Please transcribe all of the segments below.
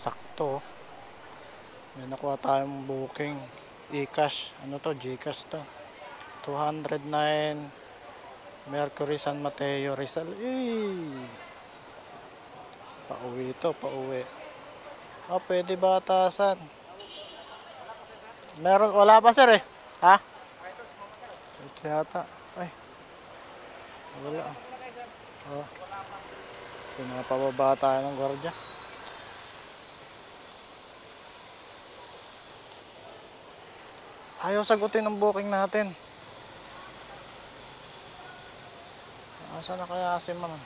Sakto. May nakuha tayong booking. E-cash. Ano to? Gcash to. 209 Mercury San Mateo Rizal. Eh. Pauwi to, pauwi. Ah, pwede batasan. Meron, wala pa sir eh. Ha? Ito yata. Ay. Wala. Oh. Pinapababa tayo ng gwardiya. Ayaw sagutin ang booking natin. Asa na kaya si ma'am?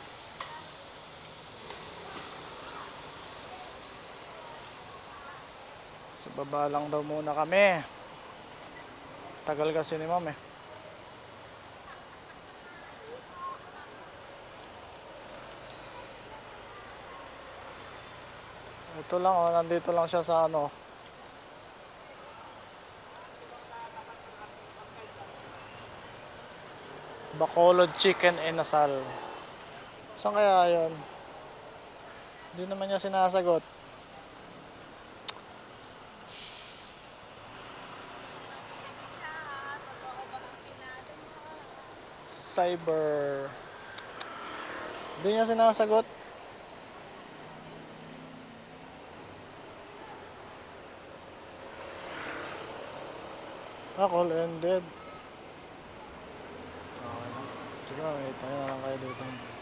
Sa baba lang daw muna kami. Tagal kasi ni ma'am eh. Ito lang oh, nandito lang siya sa ano. Bacolod Chicken Inasal. Saan kaya yun? Hindi naman niya sinasagot. Cyber. Hindi niya sinasagot. Ah, call ended. 知道我也懂啊我也得懂